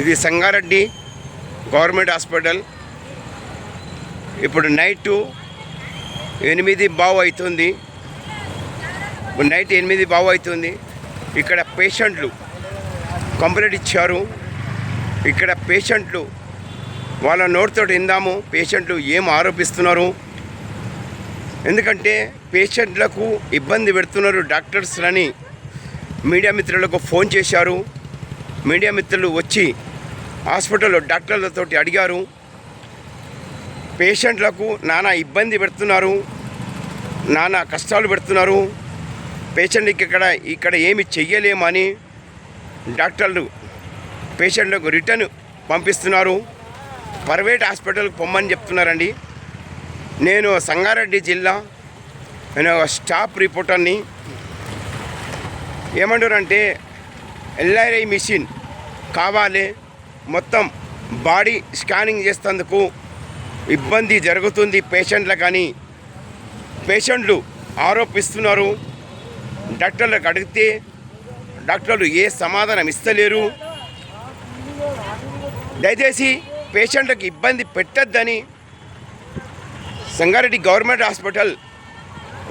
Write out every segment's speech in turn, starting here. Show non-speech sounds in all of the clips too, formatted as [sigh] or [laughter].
ఇది Sangareddy government hospital. ఇప్పుడు night ఎనిమిది బావు అవుతుంది. నైట్ ఎనిమిది బావు అవుతుంది. ఇక్కడ పేషెంట్లు కంప్లైంట్ ఇచ్చారు. ఇక్కడ పేషెంట్లు వాళ్ళ నోటితో ఇందాము పేషెంట్లు ఏం ఆరోపిస్తున్నారు? ఎందుకంటే పేషెంట్లకు ఇబ్బంది పెడుతున్నారు డాక్టర్స్లని మీడియా మిత్రులకు ఫోన్ చేశారు. మీడియా మిత్రులు వచ్చి హాస్పిటల్లో డాక్టర్లతోటి అడిగారు. పేషెంట్లకు నానా ఇబ్బంది పెడుతున్నారు. నానా కష్టాలు పెడుతున్నారు. పేషెంట్కి ఇక్కడ ఇక్కడ ఏమి చెయ్యలేమని డాక్టర్లు పేషెంట్లకు రిటర్న్ పంపిస్తున్నారు. ప్రైవేట్ హాస్పిటల్కి పొమ్మని చెప్తున్నారండి. నేను సంగారెడ్డి జిల్లా నేను ఒక స్టాఫ్ రిపోర్టర్ని. ఏమంటారంటే ఎల్ఐఐ మిషన్ కావాలి. మొత్తం బాడీ స్కానింగ్ చేసేందుకు ఇబ్బంది జరుగుతుంది. పేషెంట్ల కానీ పేషెంట్లు ఆరోపిస్తున్నారు. డాక్టర్లకు అడిగితే డాక్టర్లు ఏ సమాధానం ఇస్తలేరు. దయచేసి పేషెంట్లకు ఇబ్బంది పెట్టద్దని సంగారెడ్డి గవర్నమెంట్ హాస్పిటల్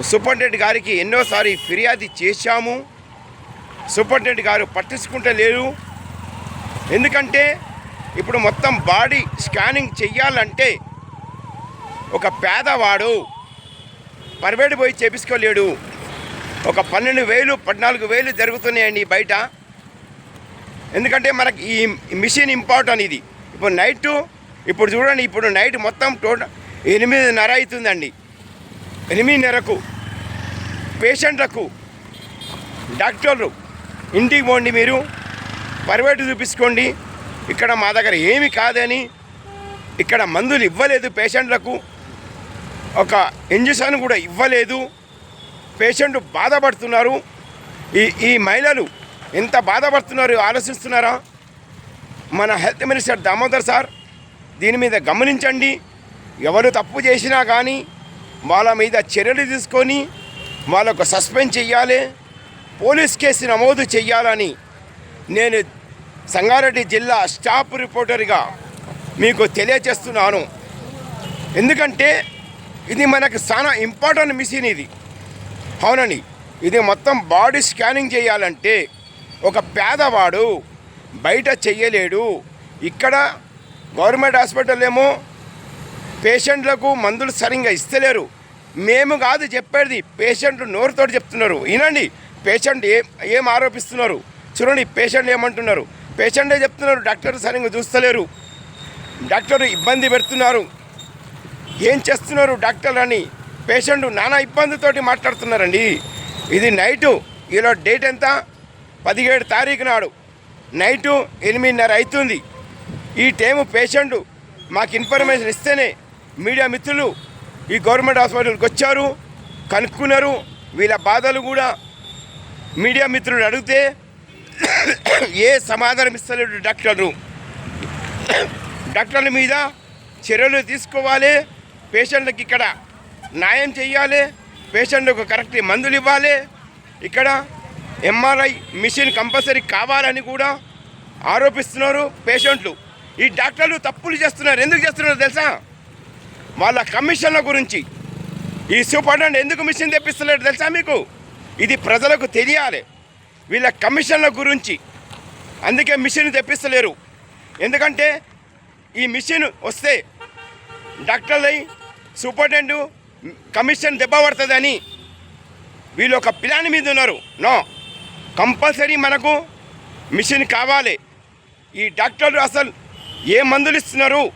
సూపరింటెండెంట్ గారికి ఎన్నోసారి ఫిర్యాదు చేశాము. సూపరింటెండెంట్ గారు పట్టించుకుంటలేరు. ఎందుకంటే ఇప్పుడు మొత్తం బాడీ స్కానింగ్ చెయ్యాలంటే ఒక పేదవాడు ప్రైవేట్ పోయి చేపించుకోలేడు. ఒక పన్నెండు వేలు పద్నాలుగు వేలు జరుగుతున్నాయండి బయట. ఎందుకంటే మనకి ఈ మిషన్ ఇంపార్టెంట్ ఇది. ఇప్పుడు నైట్ ఇప్పుడు చూడండి ఇప్పుడు నైట్ మొత్తం టోటల్ ఎనిమిదిన్నర అవుతుందండి. ఎనిమిదిన్నరకు పేషెంట్లకు డాక్టర్లు ఇంటికి పోండి మీరు. ప్రైవేట్ చూపించుకోండి. ఇక్కడ మా దగ్గర ఏమి కాదని ఇక్కడ మందులు ఇవ్వలేదు పేషెంట్లకు. ఒక ఇంజక్షన్ కూడా ఇవ్వలేదు. పేషెంట్ బాధపడుతున్నారు. ఈ ఈ మహిళలు ఎంత బాధపడుతున్నారు ఆలోచిస్తున్నారా? మన హెల్త్ మినిస్టర్ దామోదర్ సార్ దీని మీద గమనించండి. ఎవరు తప్పు చేసినా కానీ వాళ్ళ మీద చర్యలు తీసుకొని వాళ్ళకు సస్పెండ్ చేయాలి. పోలీస్ కేసు నమోదు చేయాలని నేను సంగారెడ్డి జిల్లా స్టాఫ్ రిపోర్టర్గా మీకు తెలియజేస్తున్నాను. ఎందుకంటే ఇది మనకు చాలా ఇంపార్టెంట్ మిషన్ ఇది. అవునండి. ఇది మొత్తం బాడీ స్కానింగ్ చేయాలంటే ఒక పేదవాడు బయట చెయ్యలేడు. ఇక్కడ గవర్నమెంట్ హాస్పిటల్ ఏమో పేషెంట్లకు మందులు సరిగ్గా ఇస్తలేరు. మేము కాదు చెప్పేది పేషెంట్లు నోరుతోటి చెప్తున్నారు. వినండి. పేషెంట్ ఏం ఏం ఆరోపిస్తున్నారు? చూడండి పేషెంట్ ఏమంటున్నారు? పేషెంటే చెప్తున్నారు డాక్టర్ సరిగ్గా చూస్తలేరు. డాక్టర్ ఇబ్బంది పెడుతున్నారు. ఏం చేస్తున్నారు డాక్టర్ అని పేషెంట్ నానా ఇబ్బందితోటి మాట్లాడుతున్నారండి. ఇది నైటు ఈరోజు డేట్ ఎంత? పదిహేడు తారీఖు నాడు. నైటు ఎనిమిదిన్నర అవుతుంది ఈ టైము పేషెంట్ మాకు ఇన్ఫర్మేషన్ ఇస్తేనే మీడియా మిత్రులు ఈ గవర్నమెంట్ హాస్పిటల్కి వచ్చారు కనుక్కున్నారు. వీళ్ళ బాధలు కూడా మీడియా మిత్రులు అడిగితే [coughs] ఏ సమాధానం ఇస్తలేడు డాక్టర్లు [coughs] డాక్టర్ల మీద చర్యలు తీసుకోవాలి పేషెంట్లకు ఇక్కడ న్యాయం చేయాలి పేషెంట్లకు కరెక్ట్ మందులు ఇవ్వాలి. ఇక్కడ ఎంఆర్ఐ మిషన్ కంపల్సరీ కావాలని కూడా ఆరోపిస్తున్నారు పేషెంట్లు. ఈ డాక్టర్లు తప్పులు చేస్తున్నారు. ఎందుకు చేస్తున్నారు తెలుసా? వాళ్ళ కమిషన్ల గురించి. ఈ సూపరింటెండెంట్ ఎందుకు మిషన్ తెప్పిస్తలేడు తెలుసా మీకు? ఇది ప్రజలకు తెలియాలి. వీళ్ళ కమిషన్ల గురించి. అందుకే మిషన్ తెప్పిస్తలేరు. ఎందుకంటే ఈ మిషన్ వస్తే డాక్టర్లై సూపరింటెండెంట్ కమిషన్ దెబ్బ పడుతుందని వీళ్ళు ఒక ప్లాన్ మీద ఉన్నారు. నో కంపల్సరీ మనకు మిషన్ కావాలి. ఈ డాక్టర్లు అసలు ఏ మందులు ఇస్తున్నారు?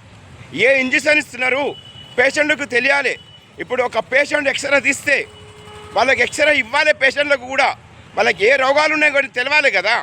ఏ ఇంజక్షన్ ఇస్తున్నారు? పేషెంట్లకు తెలియాలి. ఇప్పుడు ఒక పేషెంట్ ఎక్స్రే తీస్తే వాళ్ళకి ఎక్స్రే ఇవ్వాలి పేషెంట్లకు కూడా. వాళ్ళకి ఏ రోగాలు ఉన్నాయో కూడా తెలియాలి కదా.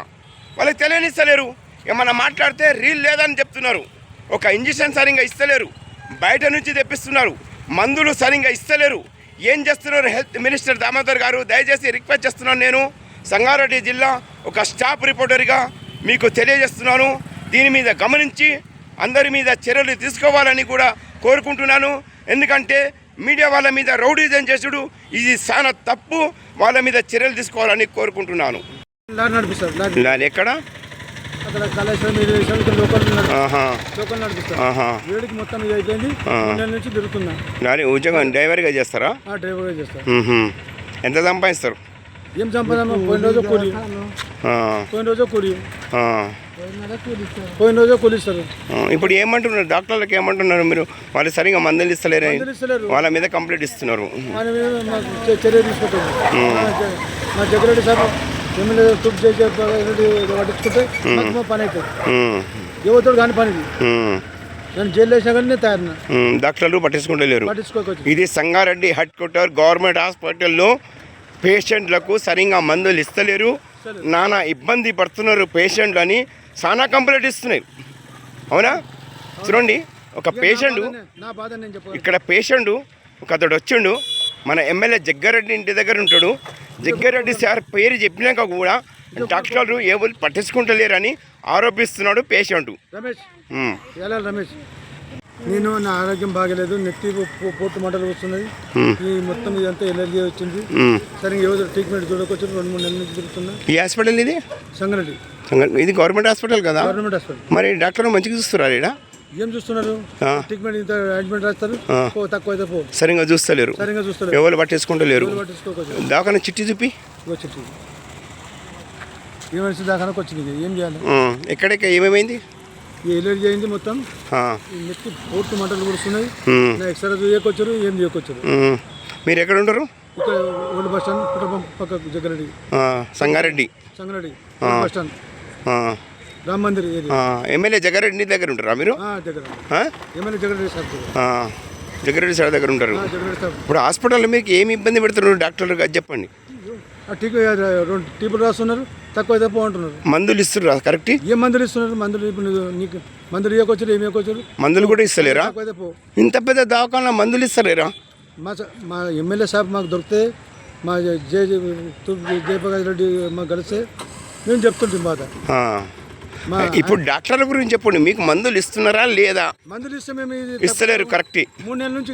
వాళ్ళకి తెలియనిస్తలేరు. ఏమన్నా మాట్లాడితే రీల్ లేదని చెప్తున్నారు. ఒక ఇంజక్షన్ సరిగ్గా ఇస్తలేరు. బయట నుంచి తెప్పిస్తున్నారు. మందులు సరిగ్గా ఇస్తలేరు. ఏం చేస్తున్నారు హెల్త్ మినిస్టర్ దామోదర్ గారు? దయచేసి రిక్వెస్ట్ చేస్తున్నాను నేను. సంగారెడ్డి జిల్లా ఒక స్టాఫ్ రిపోర్టర్గా మీకు తెలియజేస్తున్నాను. దీని మీద గమనించి అందరి మీద చర్యలు తీసుకోవాలని కూడా కోరుకుంటున్నాను. ఎందుకంటే మీడియా వాళ్ళ మీద రౌడీజం చేసుడు ఇది చాలా తప్పు. వాళ్ళ మీద చర్యలు తీసుకోవాలని కోరుకుంటున్నాను. ఎక్కడ? అక్కడ వేడికి మొత్తం అయిపోయింది. నుంచి ఉద్యోగం డ్రైవర్గా చేస్తారా? డ్రైవర్గా. ఎంత సంపాదిస్తారు? ఏం సంపాదన పోయిన రోజు కూలి. ఆ, పోయిన రోజు కూలి. ఆ. పోయిన రోజు ఇప్పుడు ఏమంటున్నారు? డాక్టర్లకు ఏమంటున్నారు మీరు? వాళ్ళు సరిగా మందులు ఇస్తలేరు. వాళ్ళ మీద కంప్లీట్ ఇస్తున్నారు. చర్య మా సార్ ఎమ్మెల్యే తుప్పు చేసి పట్టించుకుంటే పని అవుతుంది. యువతుడు కాని. నేను జైలు వేసినా కానీ. డాక్టర్లు పట్టించుకుంటలేరు. ఇది సంగారెడ్డి హెడ్ క్వార్టర్ గవర్నమెంట్ హాస్పిటల్లో పేషెంట్లకు సరిగా మందులు ఇస్తలేరు. నానా ఇబ్బంది పడుతున్నారు పేషెంట్లు అని చాలా కంప్లైంట్ ఇస్తున్నాయి. అవునా? చూడండి ఒక పేషెంట్ ఇక్కడ పేషెంట్ ఒక అతడు వచ్చిండు మన ఎమ్మెల్యే జగ్గారెడ్డి ఇంటి దగ్గర ఉంటాడు. జగ్గారెడ్డి సార్ పేరు చెప్పినాక కూడా డాక్టర్లు ఎవరు పట్టించుకుంటలేరని ఆరోపిస్తున్నాడు పేషెంట్. రమేష్ రమేష్ నేను నా ఆరోగ్యం బాగలేదు నెత్తి పోటు మంటలు వస్తున్నది ఈ మొత్తం ఇదంతా ఎలర్జీ వచ్చింది. సరిగ్గా ఏదో ట్రీట్మెంట్ చూడకొచ్చి రెండు మూడు నెలల నుంచి తిరుగుతున్నా. ఈ హాస్పిటల్ ఇది? సంగారెడ్డి. సంగ- ఇది గవర్నమెంట్ హాస్పిటల్ కదా? Government hospital. మరి డాక్టర్లు మంచిగా చూస్తున్నారు ఇక్కడ ఏం చూస్తున్నారు. ట్రీట్మెంట్ ఇంత అడ్మిట్ రాస్తారు. తక్కువ అయితే పో. సరిగా చూస్తలేరు. సరిగ్గా చూస్తారు ఎవరు పట్టించుకోవచ్చు దాకా చిట్టి చూపి. వచ్చి ఏమనిసి దాకానికి వచ్చింది. ఏం చేయాలి? ఆ, ఎక్కడెక్క? ఏమేమైంది? ఈ ఎలర్జీ అయింది మొత్తం నెత్తి పోటు మంటలు కుడుస్తున్నాయి నా ఎక్స్రే చేయకొచ్చారు ఏం చేయకొచ్చారు. మీరు ఎక్కడ ఉంటారు? ఇక్కడ ఓల్డ్ బస్ స్టాండ్ కుటుంబం పక్కకు జగ్గరెడ్డి. ఆ, Sangareddy. Sangareddy bus stand. Ram Mandir MLA Jaggareddy దగ్గర ఉంటారా మీరు? దగ్గర? MLA Jaggareddy sir Jaggareddy sir దగ్గర ఉంటారు. జగ్గరెడ్డి ఇప్పుడు హాస్పిటల్లో మీకు ఏమి ఇబ్బంది పెడుతున్నారు? డాక్టర్లు అది చెప్పండి. టీకా రెండు టీపులు రాస్తున్నారు. తక్కువ అయితే పో అంటున్నారు మందులు ఇస్తున్నారు కరెక్ట్? ఏం మందులు ఇస్తున్నారు? మందులు ఇప్పుడు నీకు మందులు ఇవ్వకొచ్చారు ఏమి ఇవ్వకొచ్చారు మందులు కూడా ఇస్తలేరా? ఇంత పెద్ద దవాఖాన మందులు ఇస్తలేరా? మా మా ఎమ్మెల్యే సాబ్ మాకు దొరికితే మా జయ జయప్రకాష్ రెడ్డి మాకు కలిస్తే మేము చెప్తుంటాం బాధ. [laughs] ఇప్పుడు డాక్టర్ల గురించి చెప్పండి. మీకు మందులు ఇస్తున్నారా లేదా? మందులు ఇస్తలేరు కరెక్ట్ మూడు నెలల నుంచి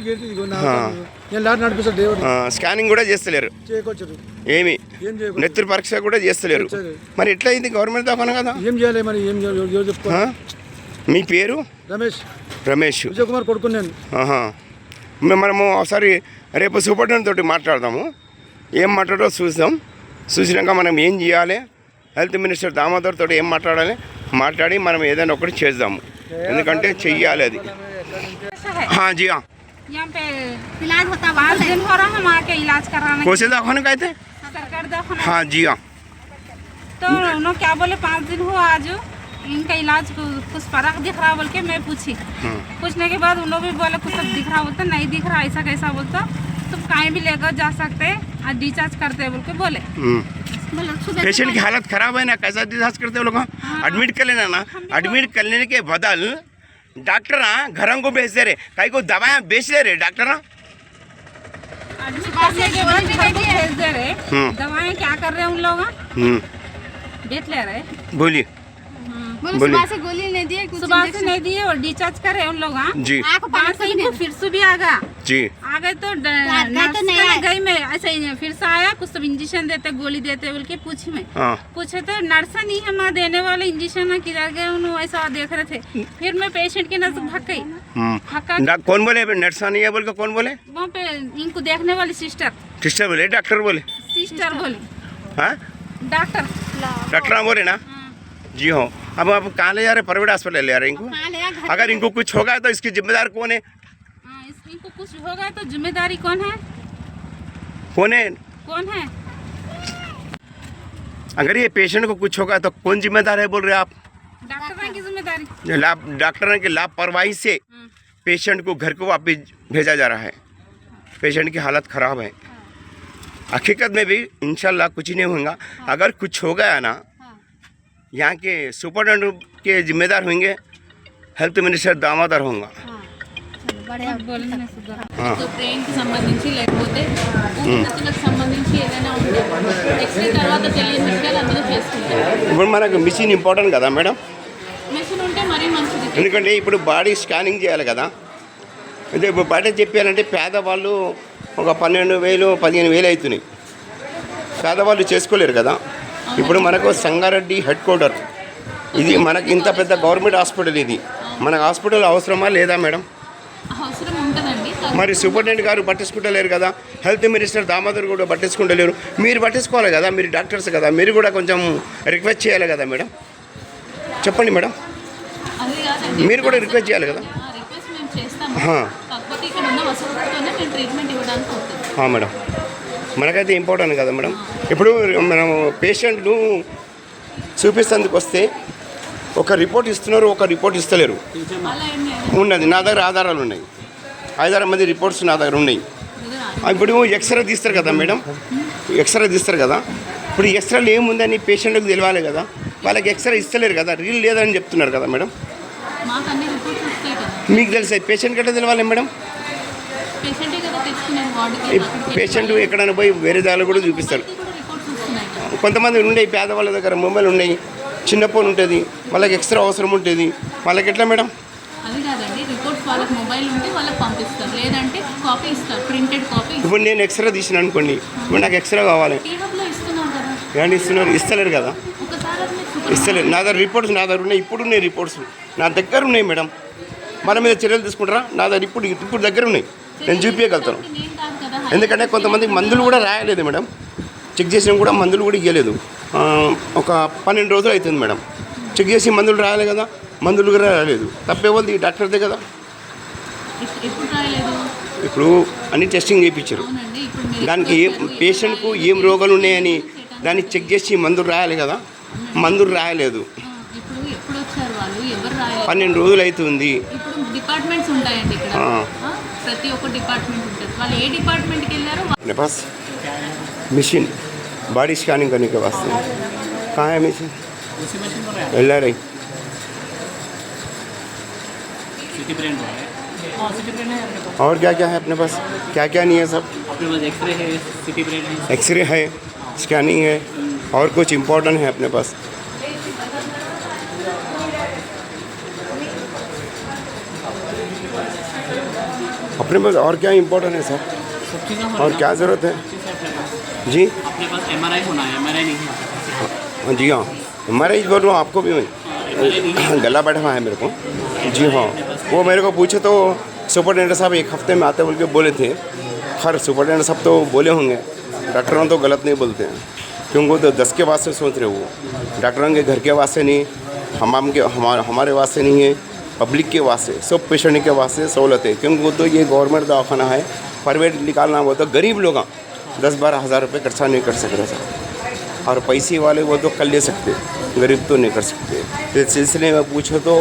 స్కానింగ్ కూడా చేస్తలేరు. ఏమి? నెత్తురు పరీక్ష కూడా చేస్తలేరు. మరి ఎట్లా అయింది గవర్నమెంట్ దవాఖాన కదా? ఏం చేయాలి మరి? ఏం? మీ పేరు? రమేష్. రమేష్. విజయ్ కుమార్ కొడుకు నేను. మనము ఒకసారి రేపు సూపరింటెండెంట్ తోటి మాట్లాడదాము. ఏం మాట్లాడో చూద్దాం. చూసినాక మనం ఏం చేయాలి? హెల్త్ మినిస్టర్ దామోదర్ తోటి ఏం మాట్లాడాలి? మాట్లాడి మనం ఏదైనా ఒకటి చేద్దాము ఎందుకంటే చెయ్యాలి అది ऐसा है हाँ जी हाँ यहाँ पे इलाज होता है पाँच दिन हो रहा है हम आके इलाज कराने कोसे दवाखाने का थे सरकार दवाखाना हाँ जी हाँ तो उन्होंने क्या बोले पाँच दिन हुआ आज इनका इलाज को- कुछ फर्क दिख रहा बोल के मैं पूछी पूछने के बाद उन लोग भी बोले कुछ सब दिख रहा बोलता नहीं दिख रहा ऐसा कैसा बोलता तुम कहीं भी लेकर जा सकते और डिस्चार्ज करते हैं बोल के बोले बोले सुबह पेशेंट की हालत खराब है ना कैसा डिजास्ट करते हो लोग? एडमिट कर लेना ना. एडमिट कर लेने के बदल डॉक्टर ना घरों को बेच दे रहे। कहीं को दवाएँ बेच दे रहे डॉक्टर ना? हम्म। दवाएँ क्या कर रहे हैं उन लोग? हम्म, बेच ले रहे। बोलिए। सुबह से गोली नहीं दिए कुछ सुबह से नहीं दिए और डिस्चार्ज करे उन लोग हाँ। जी। से फिर से भी आ गया। जी। आ गए तो तो नहीं कने गई मैं ऐसे ही फिर से आया कुछ सब इंजेक्शन देते गोली देते बोल के पूछी मैं। हाँ। पूछे तो नर्स नहीं है माँ देने वाले इंजेक्शन ना किधर गए उन्होंने ऐसा देख रहे थे। फिर मैं पेशेंट के नज़र भाग गई। हम्म। कौन बोले? नर्सा नहीं है बोल के कौन बोले? वहाँ पे इनको देखने वाली सिस्टर सिस्टर बोले डॉक्टर बोले? सिस्टर बोले। हाँ? डॉक्टर डॉक्टर हाँ बोले ना? हाँ। जी हो। अब आप कहाँ ले जा रहे प्राइवेट हॉस्पिटल ले जा रहे हैं इनको? अगर इनको कुछ होगा तो इसकी जिम्मेदार कौन है? हाँ, इनको कुछ होगा तो ज़िम्मेदारी कौन है? कौन है? कौन है? अगर ये पेशेंट को कुछ होगा तो कौन जिम्मेदार है बोल रहे आप? डॉक्टर की ज़िम्मेदारी। लाभ डॉक्टर की लापरवाही से हाँ। पेशेंट को घर को वापस भेजा जा रहा है। पेशेंट की हालत ख़राब है। हकीकत में भी इंशाल्लाह कुछ नहीं होगा। अगर कुछ हो गया ना यहाँ के सुपरिटेंडेंट के जिम्मेदार होंगे हेल्थ मिनिस्टर दामादार होंगे बोलने में सुधार हाँ సో బ్రెయిన్కి సంబంధించి లేకపోతే ఊపిరితిత్తులకు సంబంధించి ఏదైనా ఉంటే ఎక్స్రే తర్వాత తెలియని విషయాలు అందులో చేసుకుంటారు ఇప్పుడు మనకు మిషన్ ఇంపార్టెంట్ కదా మేడం మెషిన్ ఉంటే మరీ మంచిది ఎందుకంటే ఇప్పుడు బాడీ స్కానింగ్ చేయాలి కదా అంటే ఇప్పుడు బయట చెప్పారంటే పేదవాళ్ళు ఒక పన్నెండు వేలు పదిహేను వేలు అవుతున్నాయి పేదవాళ్ళు చేసుకోలేరు కదా ఇప్పుడు మనకు సంగారెడ్డి హెడ్ క్వార్టర్. ఇది మనకి ఇంత పెద్ద గవర్నమెంట్ హాస్పిటల్ ఇది. మనకు హాస్పిటల్ అవసరమా లేదా మేడం? మరి సూపరింటెండెంట్ గారు పట్టించుకుంటలేరు కదా? హెల్త్ మినిస్టర్ దామోదర్ కూడా పట్టించుకుంటలేరు. మీరు పట్టించుకోవాలి కదా? మీరు డాక్టర్స్ కదా? మీరు కూడా కొంచెం రిక్వెస్ట్ చేయాలి కదా మేడం? చెప్పండి మేడం. మీరు కూడా రిక్వెస్ట్ చేయాలి కదా? మేడం. మనకైతే ఇంపార్టెంట్ కదా మేడం? ఇప్పుడు మనం పేషెంట్ను చూపిస్తేందుకు వస్తే ఒక రిపోర్ట్ ఇస్తున్నారు ఒక రిపోర్ట్ ఇస్తలేరు. ఉన్నది నా దగ్గర ఆధారాలు ఉన్నాయి. ఐదారు మంది రిపోర్ట్స్ నా దగ్గర ఉన్నాయి. ఇప్పుడు ఎక్స్రే తీస్తారు కదా మేడం? ఎక్స్రే తీస్తారు కదా? ఇప్పుడు ఎక్స్రేలు ఏముందని పేషెంట్కి తెలియాలి కదా? వాళ్ళకి ఎక్స్రే ఇస్తలేరు కదా? రీల్ లేదని చెప్తున్నారు కదా మేడం? మాకు తెలిసే పేషెంట్ గట్ట తెలవాలి మేడం? పేషెంటే ఎక్కడైనా పోయి వేరే దానిలో కూడా చూపిస్తారు. కొంతమంది ఉన్నాయి పేదవాళ్ళ దగ్గర మొబైల్ ఉన్నాయి చిన్న ఫోన్ ఉంటుంది వాళ్ళకి ఎక్స్ట్రా అవసరం ఉంటుంది. వాళ్ళకి ఎట్లా మేడం? అది కాదండి రిపోర్ట్స్ వాళ్ళకి మొబైల్ ఉంటే వాళ్ళకి పంపిస్తారు. లేదంటే కాపీ ఇస్తారు ప్రింటెడ్ కాపీ ఇప్పుడు నేను ఎక్స్ట్రా తీసిన అనుకోండి ఇప్పుడు నాకు ఎక్స్ట్రా కావాలి. టీ హబ్లో ఇస్తున్నాం కదా. ఏమంటే ఇస్తున్నారు? ఇస్తలేరు కదా. ఇస్తలేరు. నా దగ్గర రిపోర్ట్స్ నా దగ్గర ఉన్నాయి ఇప్పుడు ఉన్నాయి రిపోర్ట్స్. నా దగ్గర ఉన్నాయి మేడం. మన మీద చర్యలు తీసుకుంటారా? నా దగ్గర ఇప్పుడు ఇప్పుడు దగ్గర ఉన్నాయి. నేను చూపించగలుగుతాను ఎందుకంటే కొంతమంది మందులు కూడా రాయలేదు మేడం. చెక్ చేసిన కూడా మందులు కూడా ఇవ్వలేదు ఒక పన్నెండు రోజులు అవుతుంది మేడం. చెక్ చేసి మందులు రాయాలి కదా మందులు కూడా రాయలేదు. తప్పేవాళ్ళది డాక్టర్దే కదా. ఇప్పుడు అన్ని టెస్టింగ్ చేయించారు. దానికి ఏం? పేషెంట్కు ఏం రోగాలు ఉన్నాయని దాన్ని చెక్ చేసి మందులు రాయాలి కదా. మందులు రాయలేదు. పన్నెండు రోజులు అవుతుంది. ఇప్పుడు డిపార్ట్మెంట్స్ ఉంటాయండి ఇక్కడ ఆ. ఆ, ప్రతి ఒక్క డిపార్ట్మెంట్ ఉంటుంది వాళ్ళు ఏ డిపార్ట్మెంట్కి వెళ్ళారో వా- मेरे पास मशीन बॉडी स्कैनिंग करने के वास्ते कहाँ है मशीन एल रही सिटी ब्रांड है हाँ सिटी ब्रांड है अपने पास और क्या क्या है अपने पास क्या क्या नहीं है सब अपने पास एक्सरे है सिटी ब्रांड है एक्सरे है स्कैनिंग है और कुछ इम्पोर्टेंट है अपने पास अपने पास और क्या इम्पोर्टेंट है सर? और क्या ज़रूरत है? जी। अपने पास एम होना है एमआरआई नहीं है। हाँ जी हाँ। हमारे बोल रहा हूँ आपको भी मैं। हाँ, गला बैठा हुआ है मेरे को। जी हाँ। वो मेरे को पूछे तो सुपरटेंडेंट साहब एक हफ़्ते में आते बोल के बोले थे। खैर सुपरटेंडेंट साहब तो बोले होंगे। डॉक्टरों तो गलत नहीं बोलते हैं। क्योंकि वो तो दस के वास्ते सोच रहे वो। डॉक्टरों के घर के वास्ते नहीं हमाम के हमारे हमारे वास्ते नहीं है। पब्लिक के वास्ते, सब पेशेंट के वास्ते सहूलत है। क्योंकि वो तो ये गवर्नमेंट दवाखाना है प्राइवेट निकालना वो तो गरीब लोग। दस बारह हज़ार रुपये खर्चा नहीं कर सक रहे साहब और पैसे वाले वो तो कर ले सकते गरीब तो नहीं कर सकते। तो इस सिलसिले में पूछो तो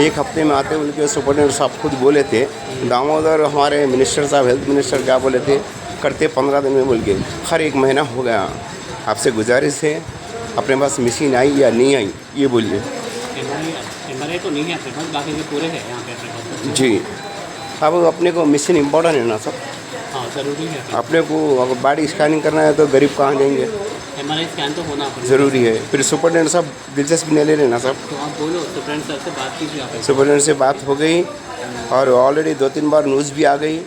एक हफ़्ते में आते उनके सुपरटेंडेंट साहब खुद बोले थे, दामोदर, हमारे मिनिस्टर साहब हेल्थ मिनिस्टर क्या बोले थे? करते पंद्रह दिन में बोल के हर एक महीना हो गया। आपसे गुजारिश है, अपने पास मशीन आई या नहीं आई, ये बोलिए। तो नहीं है अपने बाकी के पूरे हैं यहाँ पे अपने जी। अब अपने को मशीन इम्पोर्टेंट है ना सब। हाँ ज़रूरी है। अपने को अगर बॉडी स्कैनिंग करना है तो गरीब कहाँ जाएँगे? एम स्कैन तो होना ज़रूरी है। फिर सुपरटेंडेंट साहब दिलचस्पी नहीं ले रहे ना सब? तो आप बोलो सुप्रेंट सर से बात कीजिए आप। सुपरटेंडेंट से बात हो गई और ऑलरेडी दो तीन बार न्यूज़ भी आ गई।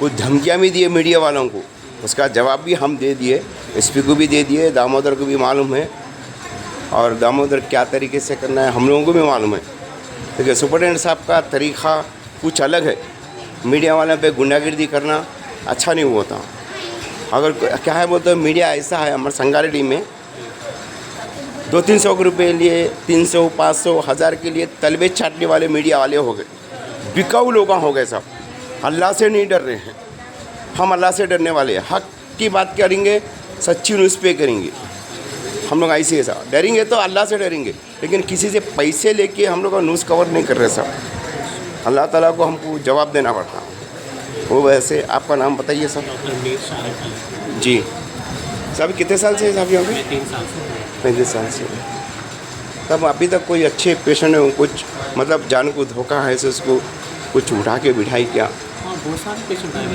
कुछ धमकियाँ भी दिए मीडिया वालों को। उसका जवाब भी हम दे दिए एसपी को भी दे दिए दामोदर को भी मालूम है। और दामोदर क्या तरीके से करना है हम लोगों को भी मालूम है। देखिए, सुपरटेंडेंट साहब का तरीक़ा कुछ अलग है। मीडिया वालों पे गुंडागिर्दी करना अच्छा नहीं होता। अगर क्या है बोलते मीडिया ऐसा है, हमारे संगारेडी में दो तीन सौ रुपये लिए, तीन सौ, पाँच सौ, हज़ार के लिए तलबे छाटने वाले मीडिया वाले हो गए। बिकाऊ लोग हो गए सब। अल्लाह से नहीं डर रहे हैं। हम अल्लाह से डरने वाले हैं। हक की बात करेंगे, सच्ची न्यूज़ पे करेंगे। हम लोग ऐसे ऐसा डरेंगे तो अल्लाह से डरेंगे लेकिन किसी से पैसे लेके हम लोग का न्यूज़ कवर नहीं कर रहे सब अल्लाह ताला को हमको जवाब देना पड़ता। वो वैसे आपका नाम बताइए अली जी। साहब कितने साल से हैं साहब यहाँ पे? हूँ। पैंतीस साल से। तब अभी तक कोई अच्छे पेशेंट है कुछ मतलब जान को धोखा है से उसको कुछ उठा के बिठाई क्या? हाँ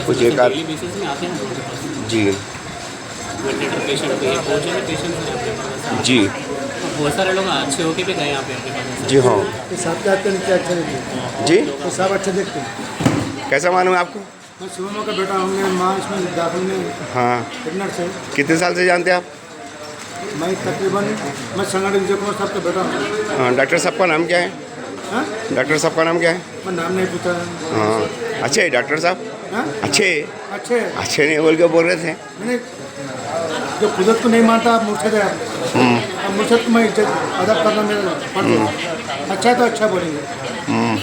कुछ एक आध- हैं जी। पेशेंट जी। बहुत सारे लोग अच्छे होके भी गए यहाँ पे जी हाँ। तो के अच्छे जी? तो साहब अच्छे देखते हैं। कैसा मालूम है आपको? मैं का बेटा हूँ माँ इसमें दाखिल में हाँ। कितने साल से जानते हैं आप? मैं तकरीबन मैं विजय कुमार साहब का बेटा हूँ। हाँ, डॉक्टर साहब का नाम क्या है? हाँ? डॉक्टर साहब का नाम क्या है? मैं नाम नहीं पूछा। हाँ। अच्छे डॉक्टर साहब? हाँ? अच्छे? अच्छे अच्छे नहीं बोल के बोल रहे थे। जो कुदरत को नहीं मानता आप मुर्शद है। अब मुर्शद को मैं इज़्ज़त अदब करना मेरा। हम्म। अच्छा तो अच्छा बोलेंगे। हम्म।